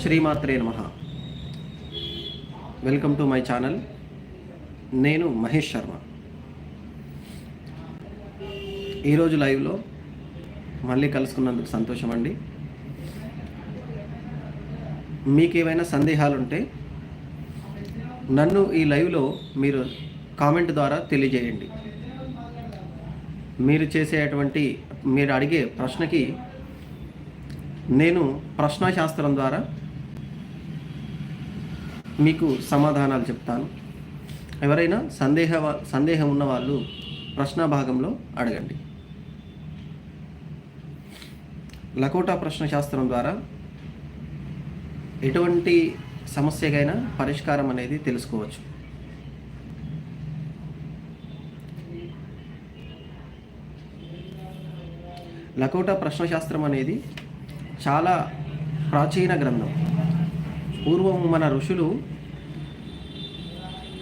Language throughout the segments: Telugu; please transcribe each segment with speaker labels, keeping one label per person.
Speaker 1: శ్రీమాత్రే నమ. వెల్కమ్ టు మై ఛానల్ నేను మహేష్ శర్మ. ఈరోజు లైవ్లో మళ్ళీ కలుసుకున్నందుకు సంతోషం అండి. మీకు ఏవైనా సందేహాలు ఉంటే నన్ను ఈ లైవ్లో మీరు కామెంట్ ద్వారా తెలియజేయండి. మీరు చేసేటువంటి మీరు అడిగే ప్రశ్నకి నేను ప్రశ్నాశాస్త్రం ద్వారా మీకు సమాధానాలు చెప్తాను. ఎవరైనా సందేహ సందేహం ఉన్న వాళ్ళు ప్రశ్న భాగంలో అడగండి. లకోటా ప్రశ్న శాస్త్రం ద్వారా ఎటువంటి సమస్యకైనా పరిష్కారం అనేది తెలుసుకోవచ్చు. లకోటా ప్రశ్నశాస్త్రం అనేది చాలా ప్రాచీన గ్రంథం. పూర్వం మన ఋషులు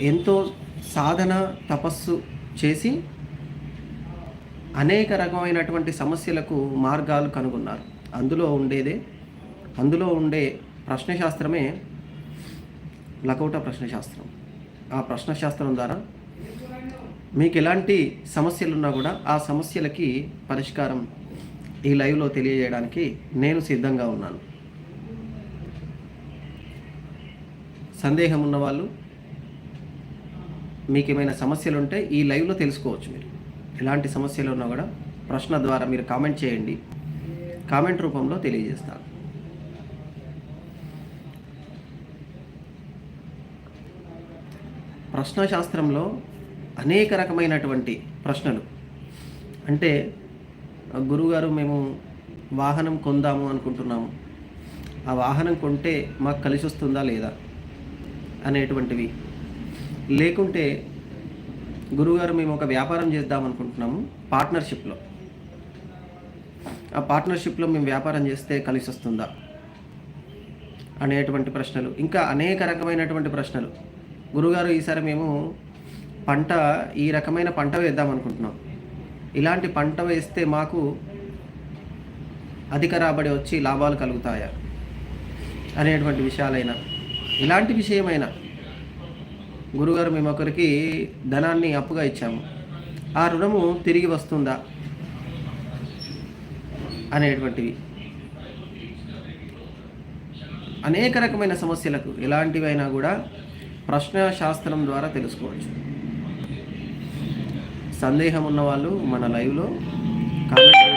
Speaker 1: ఎంతో సాధన తపస్సు చేసి అనేక రకమైనటువంటి సమస్యలకు మార్గాలు కనుగొన్నారు. అందులో ఉండేదే అందులో ఉండే ప్రశ్నశాస్త్రమే లకోట ప్రశ్నశాస్త్రం. ఆ ప్రశ్నశాస్త్రం ద్వారా మీకు ఎలాంటి సమస్యలు ఉన్నా కూడా ఆ సమస్యలకి పరిష్కారం ఈ లైవ్లో తెలియజేయడానికి నేను సిద్ధంగా ఉన్నాను. సందేహం ఉన్న వాళ్ళు మీకు ఏమైనా సమస్యలు ఉంటే ఈ లైవ్లో తెలుసుకోవచ్చు మీరు. ఎలాంటి సమస్యలు ఉన్నా కూడా ప్రశ్న ద్వారా మీరు కామెంట్ చేయండి. కామెంట్ రూపంలో తెలియజేస్తాను. ప్రశ్నశాస్త్రంలో అనేక రకమైనటువంటి ప్రశ్నలు. అంటే గురువుగారు మేము వాహనం కొందాము అనుకుంటున్నాము. ఆ వాహనం కొంటే మాకు కలిసి వస్తుందా లేదా అనేటువంటివి. లేకుంటే గురువుగారు మేము ఒక వ్యాపారం చేద్దాం అనుకుంటున్నాము పార్ట్నర్షిప్లో ఆ పార్ట్నర్షిప్లో మేము వ్యాపారం చేస్తే కలిసి వస్తుందా అనేటువంటి ప్రశ్నలు. ఇంకా అనేక రకమైనటువంటి ప్రశ్నలు. గురుగారు ఈసారి మేము పంట ఈ రకమైన పంట వేద్దాం అనుకుంటున్నాం. ఇలాంటి పంట వేస్తే మాకు అధిక రాబడి వచ్చి లాభాలు కలుగుతాయా అనేటువంటి విషయాలైనా ఇలాంటి విషయమైనా గురుగారు మేము ఒకరికి ధనాన్ని అప్పుగా ఇచ్చాము. ఆ రుణము తిరిగి వస్తుందా? అనేటువంటివి. అనేక రకమైన సమస్యలకు ఎలాంటివైనా కూడా ప్రశ్న శాస్త్రం ద్వారా తెలుసుకోవచ్చు. సందేహం ఉన్న వాళ్ళు మన లైవ్లో కామెంట్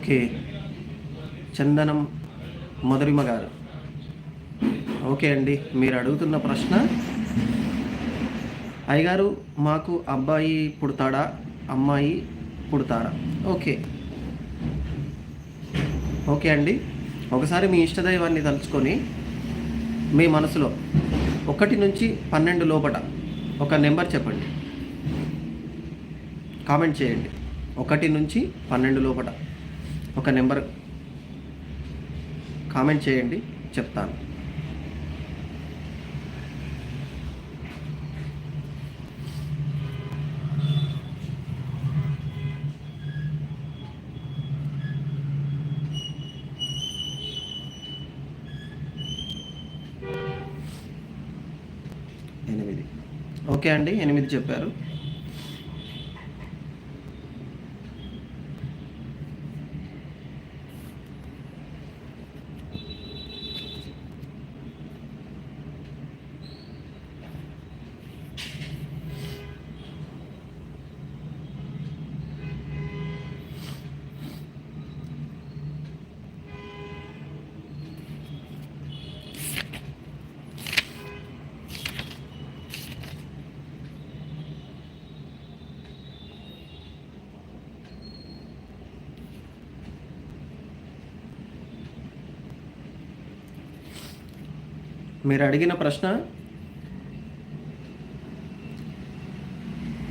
Speaker 1: ఓకే. చందనం మధురిమ గారు. ఓకే అండి మీరు అడుగుతున్న ప్రశ్న. అయ్యగారు మాకు అబ్బాయి పుడతాడా అమ్మాయి పుడతారా? ఓకే. ఓకే అండి ఒకసారి మీ ఇష్టదైవాన్ని తలుచుకొని మీ మనసులో ఒకటి నుంచి పన్నెండు లోపట ఒక నెంబర్ చెప్పండి. కామెంట్ చేయండి. ఒకటి నుంచి పన్నెండు లోపట. ఒక నెంబర్ కామెంట్ చేయండి చెప్తాను. ఎనిమిది. ఓకే అండి ఎనిమిది చెప్పారు. మీరు అడిగిన ప్రశ్న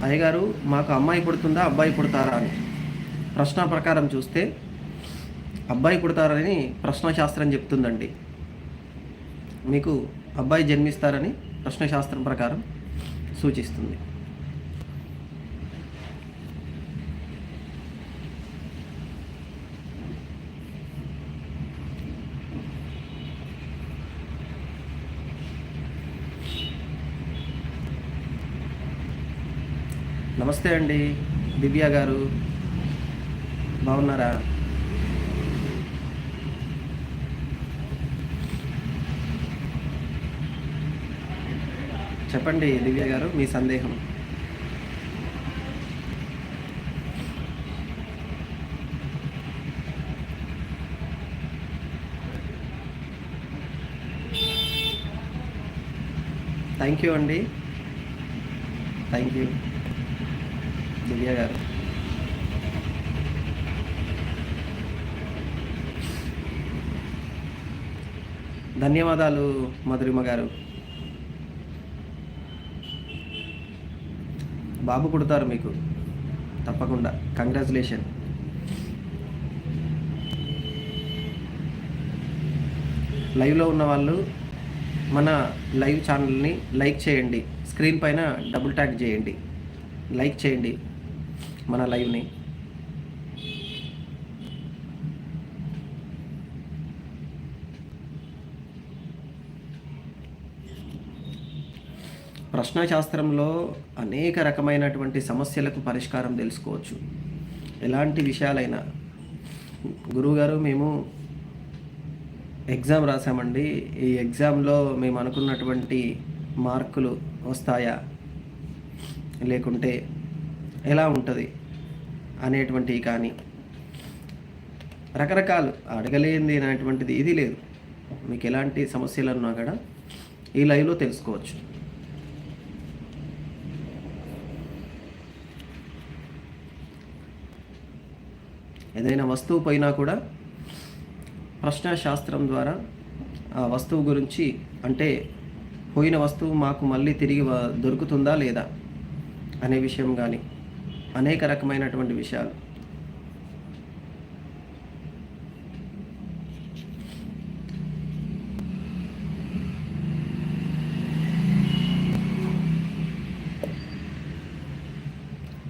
Speaker 1: అయ్యగారు మాకు అమ్మాయి పుడుతుందా అబ్బాయి పుడతారా అని. ప్రశ్న ప్రకారం చూస్తే అబ్బాయి పుడతారని ప్రశ్నశాస్త్రం చెప్తుందండి. మీకు అబ్బాయి జన్మిస్తారని ప్రశ్నశాస్త్రం ప్రకారం సూచిస్తుంది. నమస్తే అండి. దివ్య గారు. బాగున్నారా? చెప్పండి దివ్య గారు మీ సందేహం. థ్యాంక్ యూ అండి. Thank you Divya garu. ధన్యవాదాలు మధురిమ గారు. బాబు పుడతారు మీకు. తప్పకుండా. కంగ్రాచులేషన్ లైవ్లో ఉన్న వాళ్ళు మన లైవ్ ఛానల్ని లైక్ చేయండి. స్క్రీన్ పైన డబుల్ ట్యాగ్ చేయండి. లైక్ చేయండి. మన లైవ్ని. ప్రశ్నశాస్త్రంలో అనేక రకమైనటువంటి సమస్యలకు పరిష్కారం తెలుసుకోవచ్చు. ఎలాంటి విషయాలైనా. గురువుగారు మేము ఎగ్జామ్ రాసామండి. ఈ ఎగ్జామ్లో మేము అనుకున్నటువంటి మార్కులు వస్తాయా? లేకుంటే ఎలా ఉంటుంది? అనేటువంటివి కానీ రకరకాలు అడగలేనిది అనేటువంటిది ఇది లేదు. మీకు ఎలాంటి సమస్యలు ఉన్నా కూడా ఈ లైవ్లో తెలుసుకోవచ్చు. ఏదైనా వస్తువు పోయినా కూడా ప్రశ్నశాస్త్రం ద్వారా ఆ వస్తువు గురించి అంటే పోయిన వస్తువు మాకు మళ్ళీ తిరిగి దొరుకుతుందా లేదా అనే విషయం కానీ అనేక రకమైనటువంటి విషయాలు.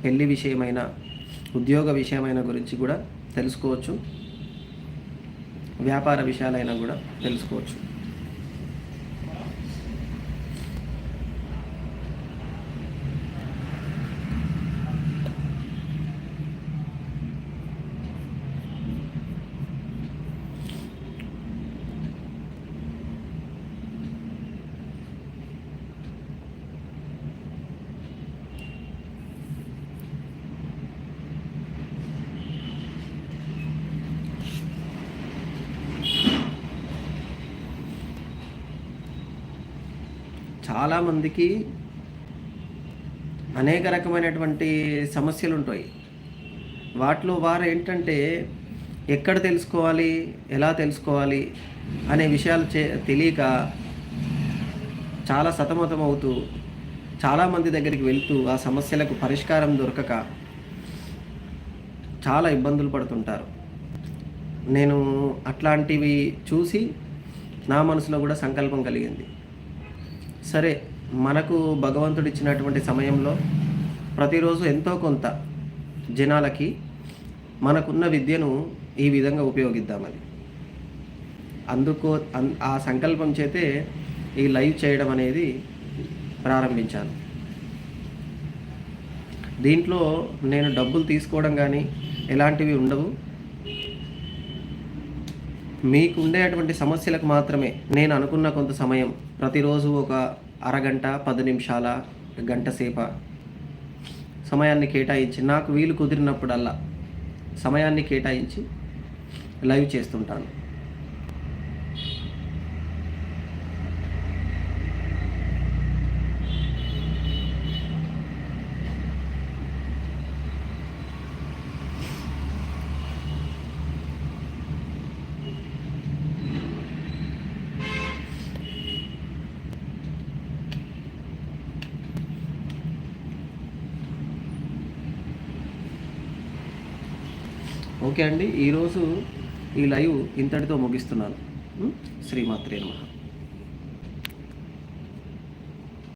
Speaker 1: పెళ్ళి విషయమైన ఉద్యోగ విషయమైన గురించి కూడా తెలుసుకోవచ్చు. వ్యాపార విషయాలైనా కూడా తెలుసుకోవచ్చు. చాలామందికి అనేక రకమైనటువంటి సమస్యలు ఉంటాయి. వాటిలో వారు ఏంటంటే ఎక్కడ తెలుసుకోవాలి ఎలా తెలుసుకోవాలి అనే విషయాలు చే తెలియక చాలా సతమతం అవుతూ చాలామంది దగ్గరికి వెళ్తూ ఆ సమస్యలకు పరిష్కారం దొరకక చాలా ఇబ్బందులు పడుతుంటారు. నేను అట్లాంటివి చూసి నా మనసులో కూడా సంకల్పం కలిగింది. సరే మనకు భగవంతుడు ఇచ్చినటువంటి సమయంలో ప్రతిరోజు ఎంతో కొంత జనాలకి మనకున్న విద్యను ఈ విధంగా ఉపయోగిద్దామని అందుకో అన్- ఆ సంకల్పం చేతే ఈ లైవ్ చేయడం అనేది ప్రారంభించాను. దీంట్లో నేను డబ్బులు తీసుకోవడం కానీ ఎలాంటివి ఉండవు. మీకు ఉండేటువంటి సమస్యలకు మాత్రమే నేను అనుకున్న కొంత సమయం ప్రతిరోజు ఒక అరగంట పది నిమిషాల గంట సేప సమయాన్ని కేటాయించి నాకు వీలు కుదిరినప్పుడల్లా సమయాన్ని కేటాయించి లైవ్ చేస్తుంటాను. ఓకే అండి ఈరోజు ఈ లైవ్ ఇంతటితో ముగిస్తున్నాను. శ్రీమాత్రే నమః.